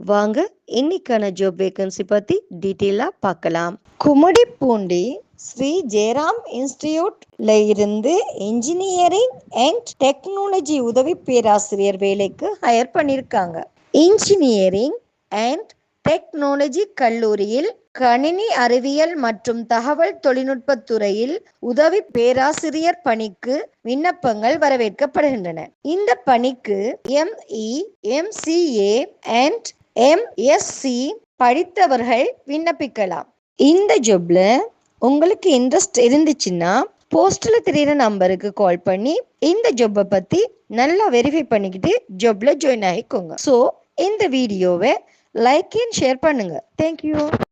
வாங்க இன்னைக்கான job vacancy பத்தி டீட்டெயிலா பார்க்கலாம். குமடிப்பூண்டி ஸ்ரீ ஜெயராம் இன்ஸ்டிடியூட்ல இருந்து இன்ஜினியரிங் அண்ட் டெக்னாலஜி உதவி பேராசிரியர் வேலைக்கு ஹையர் பண்ணியிருக்காங்க இன்ஜினியரிங் அண்ட் டெக்னாலஜி கல்லூரியில் கணினி அறிவியல் மற்றும் தகவல் தொழில்நுட்பத் துறையில் உதவி பேராசிரியர் பணிக்கு விண்ணப்பங்கள் வரவேற்கப்படுகின்றன. இந்த பணிக்கு எம்இ எம்சிஏ அண்ட் எம்எஸ்சி படித்தவர்கள் விண்ணப்பிக்கலாம். இந்த ஜாப்ல உங்களுக்கு இன்ட்ரெஸ்ட் இருந்துச்சுன்னா போஸ்ட்ல தெரியுற நம்பருக்கு கால் பண்ணி இந்த ஜாப்பை பத்தி நல்லா வெரிஃபை பண்ணிக்கிட்டு ஜாப்ல ஜாயின் ஆகிக்கோங்க. ஸோ இந்த வீடியோவை லைக் அண்ட் ஷேர் பண்ணுங்க. Thank you